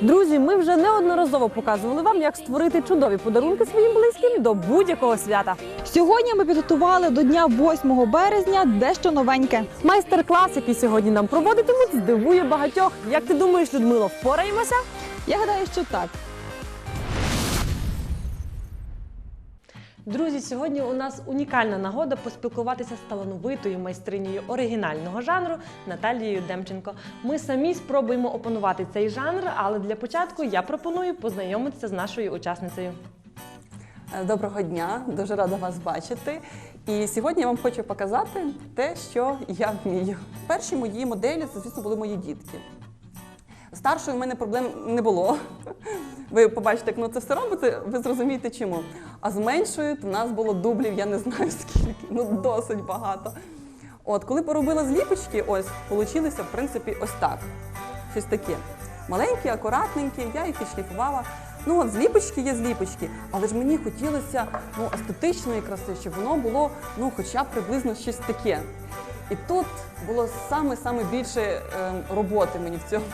Друзі, ми вже неодноразово показували вам, як створити чудові подарунки своїм близьким до будь-якого свята. Сьогодні ми підготували до дня 8 березня дещо новеньке. Майстер-клас, який сьогодні нам проводитимуть, здивує багатьох. Як ти думаєш, Людмило, впораємося? Я гадаю, що так. Друзі, сьогодні у нас унікальна нагода поспілкуватися з талановитою майстринею оригінального жанру Наталією Демченко. Ми самі спробуємо опанувати цей жанр, але для початку я пропоную познайомитися з нашою учасницею. Е, Доброго дня, дуже рада вас бачити. І сьогодні я вам хочу показати те, що я вмію. Перші мої моделі, це, звісно, були мої дітки. Старшою в мене проблем не було. Ви побачите, як воно це все робиться, ви зрозумієте чому. А з меншою то в нас було дублів, я не знаю скільки, ну досить багато. От, коли поробила зліпочки, ось, получилися, в принципі, ось так. Щось таке. Маленькі, акуратненькі, я їх підшліфувала. Ну, от зліпочки є зліпочки, але ж мені хотілося ну, естетичної краси, щоб воно було ну, хоча б приблизно щось таке. І тут було саме-саме більше е, роботи мені в цьому,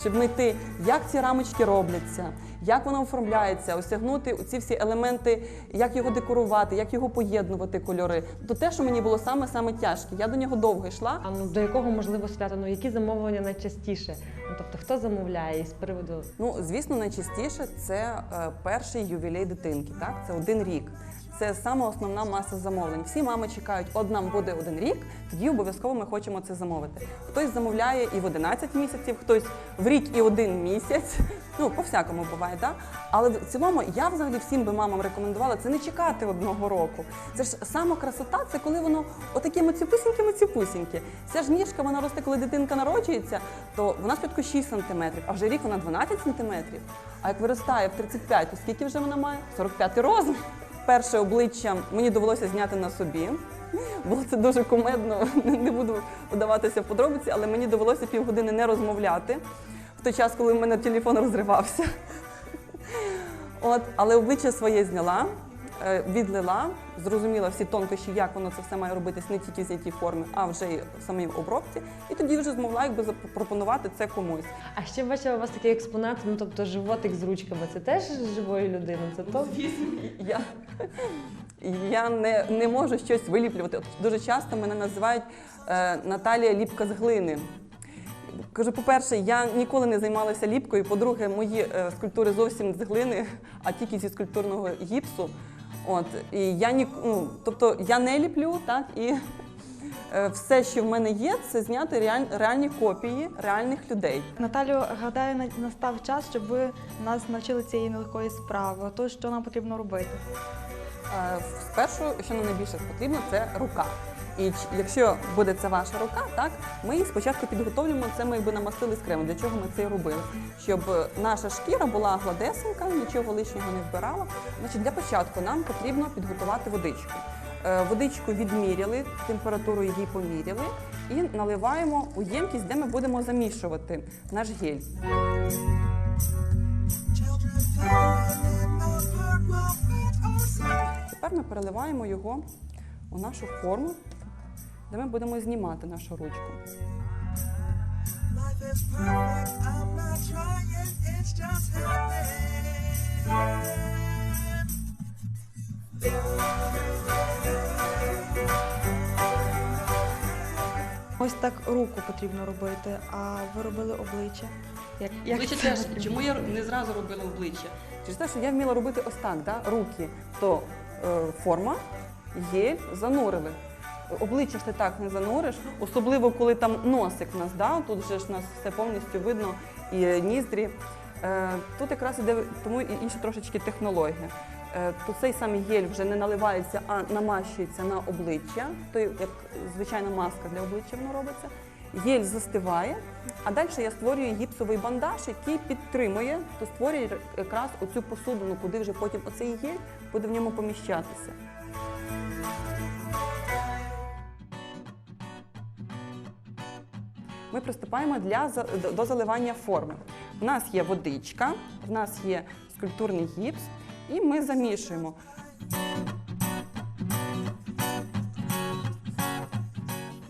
щоб знайти, як ці рамочки робляться, як воно оформляється, осягнути ці всі елементи, як його декорувати, як його поєднувати кольори. То те, що мені було саме-саме тяжке. Я до нього довго йшла. А ну до якого можливо свята? Ну які замовлення найчастіше? Ну тобто, хто замовляє із приводу Ну, звісно, найчастіше це е, перший ювілей дитинки. Так, це один рік. Це саме основна маса замовлень. Всі мами чекають, от нам буде один рік, тоді обов'язково ми хочемо це замовити. Хтось замовляє і в 11 місяців, хтось в рік і один місяць. Ну, по-всякому буває, так? Але в цілому я взагалі всім би мамам рекомендувала це не чекати одного року. Це ж сама красота, це коли воно отакі мацюпусінькі мацюпусінькі. Ця ж ніжка вона росте, коли дитинка народжується, то вона спочатку 6 сантиметрів, а вже рік вона 12 сантиметрів. А як виростає в 35, то скільки вже вона має? 45 розмір. Перше обличчя мені довелося зняти на собі. Було це дуже кумедно, не буду вдаватися в подробиці, але мені довелося півгодини не розмовляти в той час, коли в мене телефон розривався. От, але обличчя своє зняла, е, відлила, зрозуміла всі тонкощі, як воно це все має робитись не тільки в якій формі, а вже й в самій обробці. І тоді вже змогла якби запропонувати це комусь. А ще бачила у вас такий експонат, ну тобто животик з ручками. Це теж з живої людини. Це то Я, я не, не можу щось виліплювати. Дуже часто мене називають е, Наталія ліпка з глини. Кажу, по-перше, я ніколи не займалася ліпкою. По-друге, мої е, скульптури зовсім з глини, а тільки зі скульптурного гіпсу. От, і я ні, ну, тобто я не ліплю, так, і е, все, що в мене є, це зняти реаль, реальні копії реальних людей. Наталю, гадаю, настав час, щоб ви нас навчили цієї нелегкої справи. То, що нам потрібно робити. Е, Спершу, що нам найбільше потрібно, це рука. І якщо буде це ваша рука, так ми її спочатку підготовлюємо. Це ми якби намастили з кремом. Для чого ми це робили? Щоб наша шкіра була гладесенька, нічого лишнього не вбирала. Значить, для початку нам потрібно підготувати водичку. Е, Водичку відміряли, температуру її поміряли і наливаємо у ємкість, де ми будемо замішувати наш гель. Тепер ми переливаємо його у нашу форму, де ми будемо знімати нашу ручку. Ось так руку потрібно робити, а ви робили обличчя. Як, як обличчя це теж. потрібно? Чому я не зразу робила обличчя? Через те, що я вміла робити ось так, да? руки, то е, форма, гель, занурили. Обличчя ж ти так не зануриш, особливо коли там носик в нас, да? тут же ж нас все повністю видно і ніздрі. Е, тут якраз іде тому і інша трошечки технологія. Е, то цей самий гель вже не наливається, а намащується на обличчя, то як звичайна маска для обличчя воно робиться. Гель застиває, а далі я створюю гіпсовий бандаж, який підтримує, то створює якраз оцю посудину, куди вже потім оцей гель буде в ньому поміщатися. Ми приступаємо для, до- заливання форми. У нас є водичка, в нас є скульптурний гіпс, і ми замішуємо.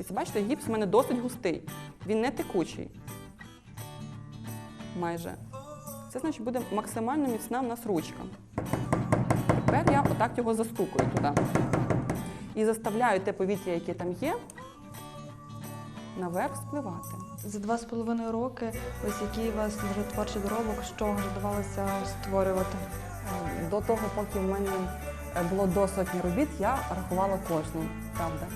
Ось бачите, гіпс у мене досить густий. Він не текучий. Майже. Це значить буде максимально міцна в нас ручка. Тепер я отак його застукую туди. І заставляю те повітря, яке там є, наверх спливати. За два з половиною роки, ось який у вас вже творчий доробок, що вже давалося створювати. Е, До того, поки в мене е, було до сотні робіт, я рахувала кожну, правда.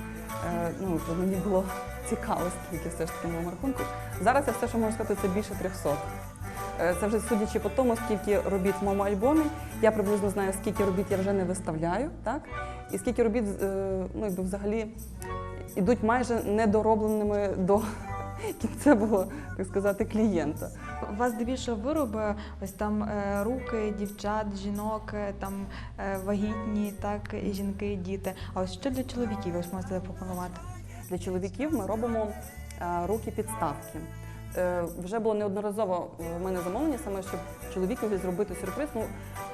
Е, Ну, то мені було цікаво, скільки все ж таки моєму рахунку. Зараз я все, що можу сказати, це більше 300. Е, Це вже судячи по тому, скільки робіт в моєму альбомі. Я приблизно знаю, скільки робіт я вже не виставляю, так? І скільки робіт ну, якби взагалі ідуть майже недоробленими до кінцевого, так сказати, клієнта. У вас здебільшого вироби, ось там е, руки дівчат, жінок, е, там е, вагітні, так, і жінки, і діти. А ось що для чоловіків ви можете запропонувати? Для чоловіків ми робимо руки підставки. Е, Вже було неодноразово в мене замовлення, саме щоб чоловікові зробити сюрприз. Ну,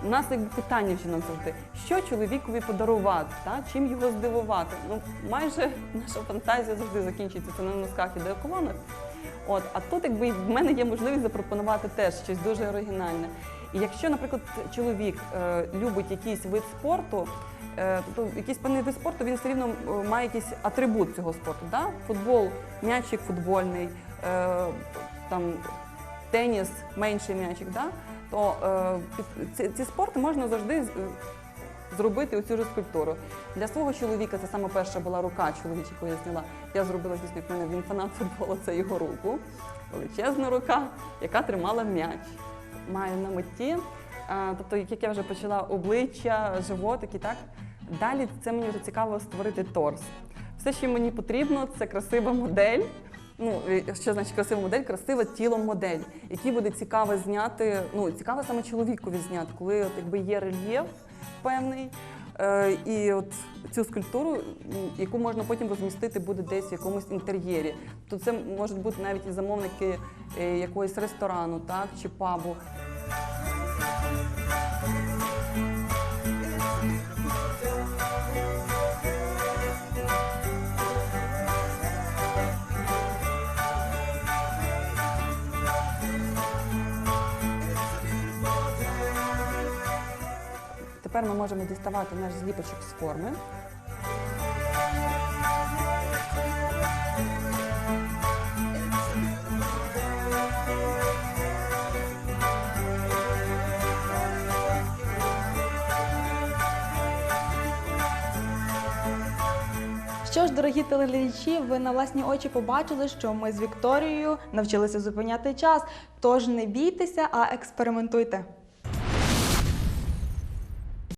у нас якби питання в жінок завжди, що чоловікові подарувати, та? чим його здивувати. Ну, майже наша фантазія завжди закінчується на носках і деколонах. От, а тут якби в мене є можливість запропонувати теж щось дуже оригінальне. І якщо, наприклад, чоловік е, любить якийсь вид спорту, е, тобто якийсь певний вид спорту, він все рівно е, має якийсь атрибут цього спорту. Да? Футбол, м'ячик футбольний, е, там, теніс, менший м'ячик, да? то е, ці, ці спорти можна завжди е, зробити оцю ж скульптуру. Для свого чоловіка це саме перша була рука чоловіча, яку я зняла. Я зробила, звісно, як мене він фанат футболу, це його руку. Величезна рука, яка тримала м'яч. Маю на меті. Тобто, як я вже почала, обличчя, животик і так. Далі це мені вже цікаво створити торс. Все, що мені потрібно, це красива модель. Ну, що значить красива модель? Красива тілом модель, які буде цікаво зняти. Ну, цікаво саме чоловікові зняти, коли от якби є рельєф певний. Е, і от цю скульптуру, яку можна потім розмістити буде десь в якомусь інтер'єрі. То це можуть бути навіть і замовники е, якогось ресторану, так, чи пабу. Тепер ми можемо діставати наш зліпочок з форми. Що ж, дорогі телеглядачі, ви на власні очі побачили, що ми з Вікторією навчилися зупиняти час. Тож не бійтеся, а експериментуйте.